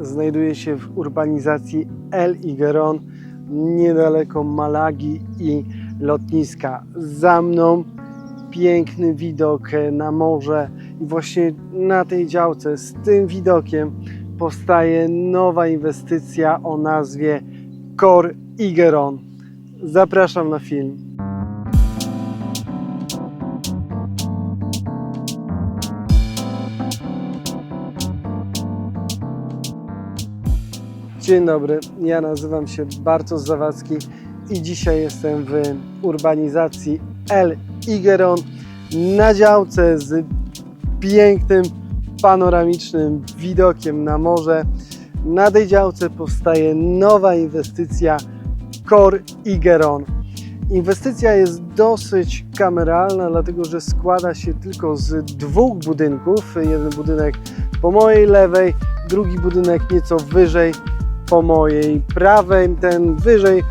znajduje się w urbanizacji El Higuerón, niedaleko Malagi i lotniska. Za mną piękny widok na morze i właśnie na tej działce z tym widokiem powstaje nowa inwestycja o nazwie Cor Higuerón. Zapraszam na film. Dzień dobry, ja nazywam się Bartosz Zawadzki i dzisiaj jestem w urbanizacji El Higuerón na działce z pięknym, panoramicznym widokiem na morze. Na tej działce powstaje nowa inwestycja Cor Higuerón. Inwestycja jest dosyć kameralna, dlatego że składa się tylko z dwóch budynków. Jeden budynek po mojej lewej, drugi budynek nieco wyżej po mojej prawej. Ten wyżej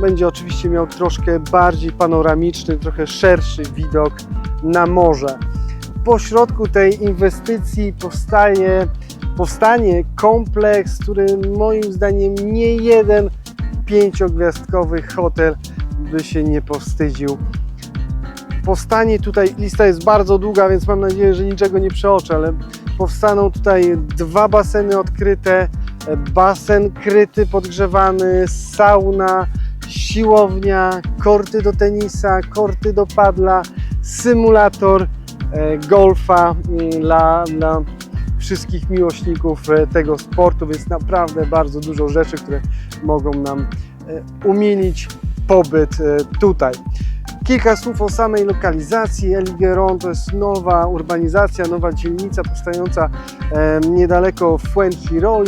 będzie oczywiście miał troszkę bardziej panoramiczny, trochę szerszy widok na morze. Po środku tej inwestycji powstaje, powstanie kompleks, który moim zdaniem nie jeden pięciogwiazdkowy hotel by się nie powstydził. Powstanie tutaj, lista jest bardzo długa, więc mam nadzieję, że niczego nie przeoczę, ale powstaną tutaj dwa baseny odkryte, basen kryty, podgrzewany, sauna, siłownia, korty do tenisa, korty do padla, symulator e, golfa mm, dla, dla wszystkich miłośników e, tego sportu, więc naprawdę bardzo dużo rzeczy, które mogą nam e, umilić pobyt e, tutaj. Kilka słów o samej lokalizacji. El Higuerón to jest nowa urbanizacja, nowa dzielnica powstająca e, niedaleko Fuengirola.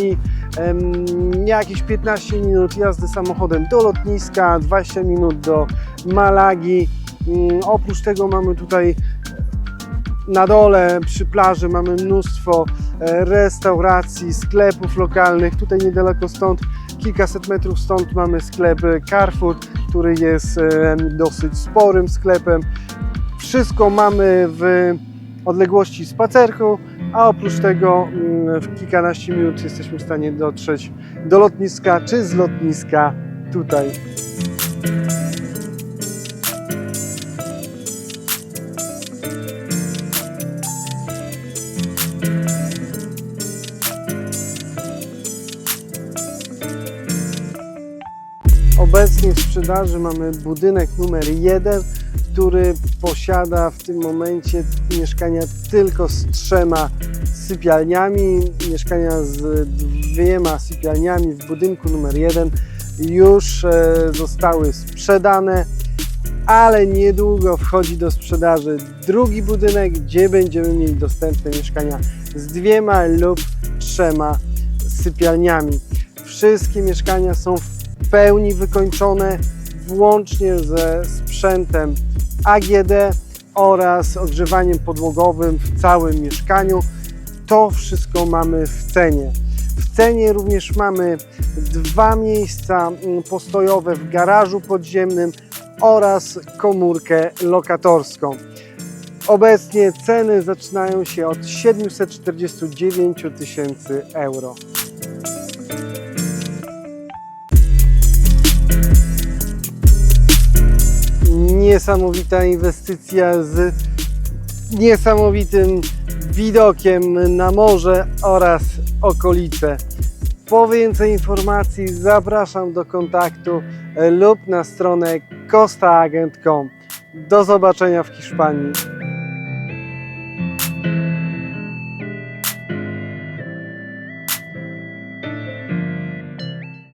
Jakieś 15 minut jazdy samochodem do lotniska, 20 minut do Malagi. Mm, Oprócz tego mamy tutaj na dole przy plaży mamy mnóstwo e, restauracji, sklepów lokalnych. Tutaj niedaleko stąd, kilkaset metrów stąd mamy sklep Carrefour, który jest e, dosyć sporym sklepem. Wszystko mamy w odległości spacerku, a oprócz tego mm, w kilkanaście minut jesteśmy w stanie dotrzeć do lotniska czy z lotniska tutaj. Obecnie w sprzedaży mamy budynek numer jeden, który posiada w tym momencie mieszkania tylko z trzema sypialniami. Mieszkania z dwiema sypialniami w budynku numer jeden już e, zostały sprzedane, ale niedługo wchodzi do sprzedaży drugi budynek, gdzie będziemy mieli dostępne mieszkania z dwiema lub trzema sypialniami. Wszystkie mieszkania są w pełni wykończone, włącznie ze sprzętem AGD oraz ogrzewaniem podłogowym w całym mieszkaniu. To wszystko mamy w cenie. W cenie również mamy dwa miejsca mm, postojowe w garażu podziemnym oraz komórkę lokatorską. Obecnie ceny zaczynają się od 749 tysięcy euro. Niesamowita inwestycja z niesamowitym widokiem na morze oraz okolice. Po więcej informacji zapraszam do kontaktu e, lub na stronę costaagent.com. Do zobaczenia w Hiszpanii.